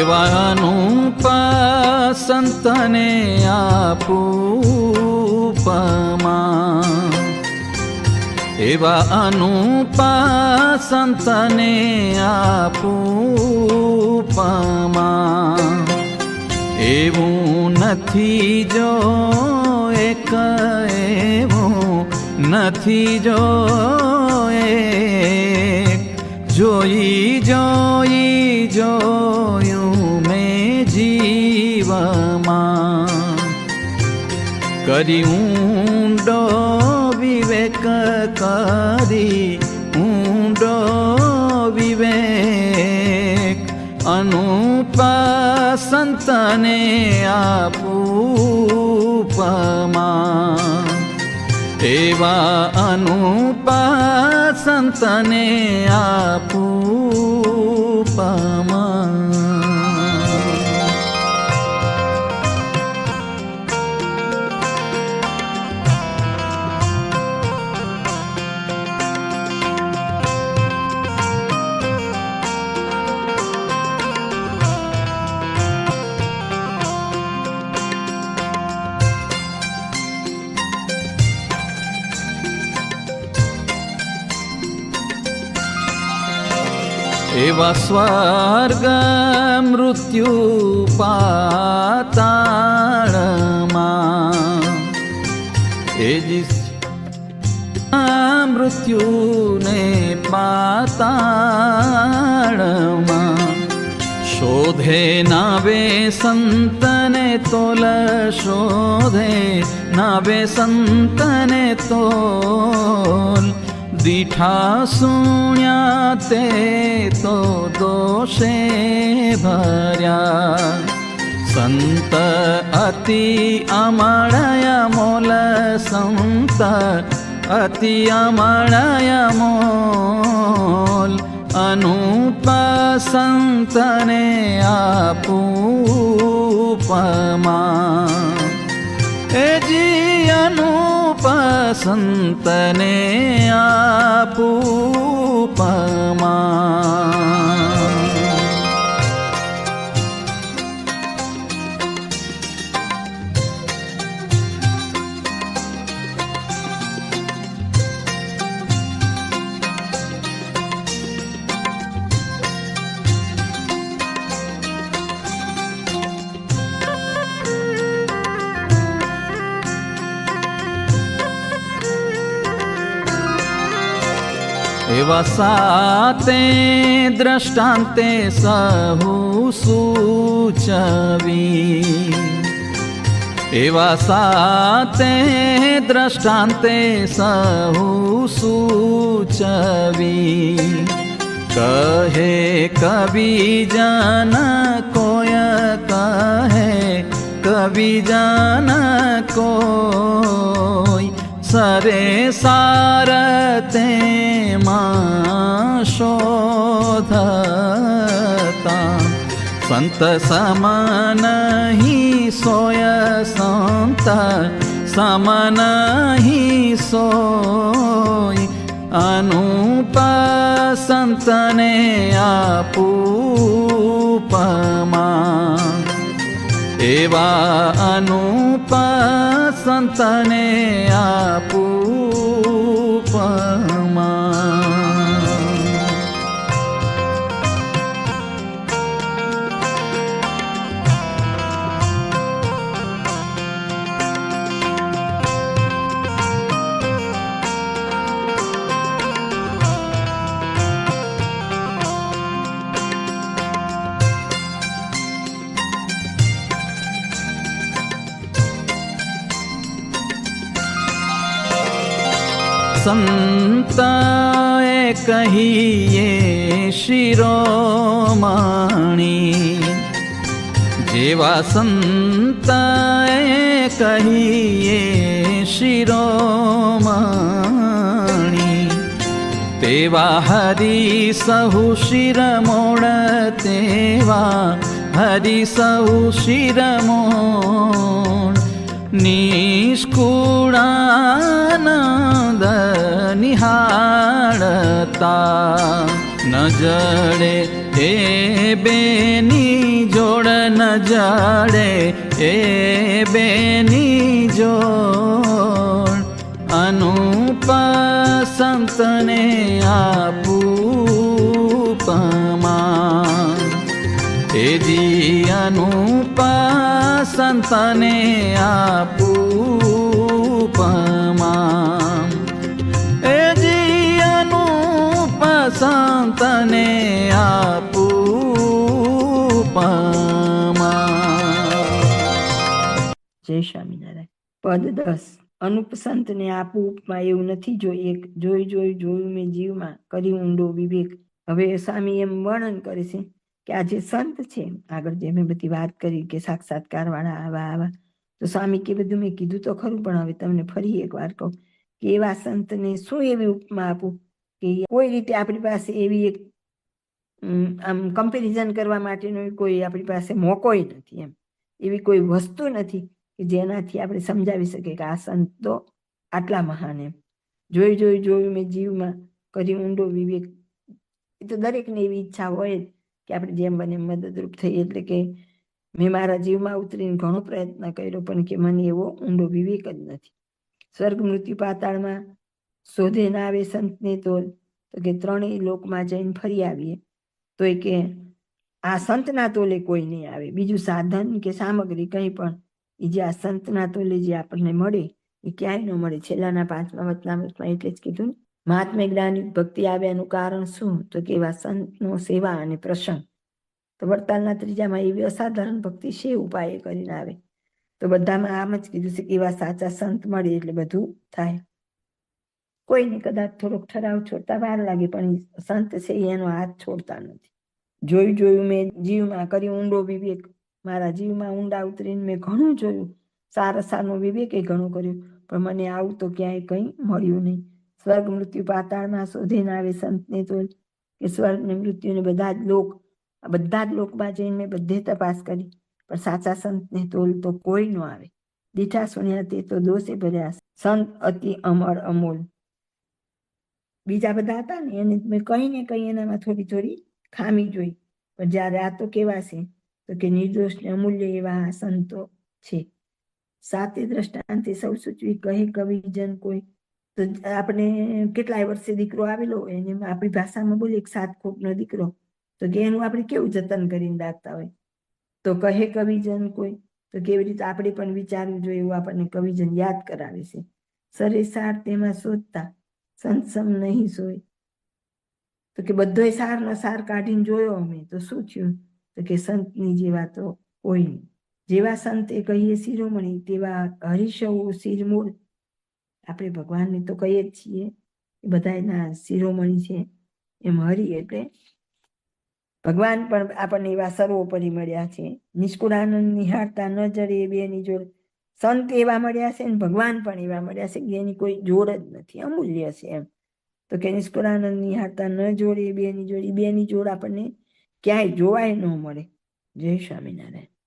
એવા અનુપા સંતને આપુપમા એવા અનુપા સંતને આપુપમા એવું નથી જો એક એવું નથી જો કરી ઊંડો વિવેક કરી ઊંડો વિવેક. અનુપ સંતને આપુપમા. એવા અનુપ સંતને આપુપમા. એવા સ્વર્ગ મૃત્યુ પાતાળમાં. એ મૃત્યુને પાતાળમાં. શોધે નાવે સંતને તોલ, શોધે નાવે સંતને તોલ. દીઠા સુણ્યા તે તો દોષે ભર્યા. સંત અતિ અમળય મોલ સંત અતિ અમળય મોલ. અનુપ સંતને આપુપમા એ જી અનુપ આપું આપુપમા એવા સાતે દ્રષ્ટાંતે સહુ સૂચવી એવા સાતે દ્રષ્ટાંતે સહુ સૂચવી કહે કવિ જન કોય કહે કવિ જન કોઈ સરે સારતે માં શોધતા. સંત સમનહી સોય સંત. સમનહી સોય અનુપ સંતને આપુપમા. એવા અનુપ સંતને આપુપમા. સંતાએ કહીએ શિરોમણી. જેવા સંતાએ કહીએ શિરોમણી. તેવા હરી સહુ શિરમોડ તેવા હરી સહુ શિરમોડ નિષ્કુળાનંદ નિહાળતા ન જડે હે બેની જોડ ન જડે એ બેની જોડ. અનુપ સંતને આપું પમા એ જી અનુપ સંતને સંતને આપું જય સ્વામિનારાયણ. પદ દસ. અનુપસંતને આપું ઉપમા એવું નથી જોઈ એક જોઈ જોઈ જોયું મેં જીવમાં કરી ઊંડો વિવેક. હવે સ્વામી એમ વર્ણન કરે છે કે આ જે સંત છે, આગળ જે મેં બધી વાત કરી કે સાક્ષાત્કાર વાળા આવા આવા. તો સ્વામી કે બધું મેં કીધું તો ખરું, પણ હવે તમને ફરી એક વાર કહું કે એવા સંતને શું એવી ઉપમા આપું? કે કોઈ રીતે આપણી પાસે એવી એક આમ કમ્પેરિઝન કરવા માટેનો કોઈ આપણી પાસે મોકોય નથી એમ. એવી કોઈ વસ્તુ નથી કે જેનાથી આપણે સમજાવી શકીએ કે આ સંત તો આટલા મહાન એમ. જોઈ જોઈ જોયું મેં જીવમાં કરી ઊંડો વિવેક. એ તો દરેકને એવી ઈચ્છા હોય કે આપણે જેમ બને મદદરૂપ થઈએ. એટલે કે મેં મારા જીવમાં ઉતરીને ઘણો પ્રયત્ન કર્યો, પણ કે મને એવો ઊંડો વિવેક જ નથી. સ્વર્ગ મૃત્યુ પાતાળમાં શોધે ના આવે સંતને તો કે ત્રણેય લોકમાં જઈને ફરી આવીએ. તો એ કે આ સંતના તોલે કોઈ નહીં આવે. બીજું સાધન કે સામગ્રી કંઈ પણ એ જે આ સંતના તોલે જે આપણને મળે એ ક્યાંય ન મળે. છેલ્લાના પાંચમા વચનામૃતમાં એટલે જ કીધું મહાત્મા જ્ઞાની ભક્તિ આવ્યાનું કારણ શું? તો કે એવા સંતનો સેવા અને પ્રસંગ. તો વડતાલના ત્રીજામાં એવી અસાધારણ ભક્તિ છે, ઉપાય કરીને આવે. તો બધામાં આમ જ કીધું છે કે એવા સાચા સંત મળે એટલે બધું થાય. કોઈને કદાચ થોડોક ઠરાવ છોડતા વાર લાગે, પણ સંત છે એનો હાથ છોડતા નથી. જોયું જોયું મેં જીવમાં કર્યું ઊંડો વિવેક. મારા જીવમાં ઊંડા ઉતરીને મેં ઘણું જોયું. સારા, સારનો વિવેક એ ઘણું કર્યું. પણ મને આવું તો ક્યાંય કંઈ મળ્યું નહીં. સ્વર્ગ મૃત્યુ પાતાળમાં શોધીને આવે સંતને તો કે સ્વર્ગ ને મૃત્યુને બધા જ લોક બધા જ લોકમાં જઈને મેં બધે તપાસ કરી. પણ સાચા સંતને તોલ તો કોઈ ન આવે. દીઠા સુણ્યા તે તો દોષે ભર્યા. સંત અતિ અમર અમોલ. બીજા બધા હતા ને, એને મેં કઈ ને કઈ એનામાં થોડી થોડી ખામી જોઈ. પણ જ્યારે આ તો કેવા છે, તો કે નિર્દોષ ને અમૂલ્ય એવા સંતો છે. સાતે દ્રષ્ટાંતે સૌ સૂચવી કહે કવિજન કોઈ. તો આપણે કેટલાય વર્ષે દીકરો આવેલો હોય એને આપણી ભાષામાં બોલીએ સાત કોકનો દીકરો. તો કે એનું આપણે કેવું જતન કરીને રાખતા હોય? તો કહે કવિજન કોઈ. તો કેવી રીતે આપણે પણ વિચારવું જોઈએ એવું આપણને કવિજન યાદ કરાવે છે. સરે સાર તેમાં શોધતા સંતસમ નહીં સોય તો કે બધોય સારનો સાર કાઢીને જોયો અમે, તો શું થયું? તો કે સંતની જેવા તો કોઈ નહીં. જેવા સંતે કહીએ શિરોમણી, તેવા હરિશવ શિરમૂળ. આપણે ભગવાનને તો કહીએ જ છીએ એ બધા એના શિરોમણી છે એમ હરિ એટલે ભગવાન પણ આપણને એવા સર્વોપરી મળ્યા છે. નિષ્કુળાનંદ નિહાળતા ન જડે એ બેની જોડ. સંત એવા મળ્યા છે ને, ભગવાન પણ એવા મળ્યા છે કે એની કોઈ જોડ જ નથી, અમૂલ્ય છે એમ. તો કે નિષ્કુળાનંદ નિહાળતા ન જોડે બેની જોડી, બેની જોડ આપણને ક્યાંય જોવાય ન મળે. જય સ્વામિનારાયણ.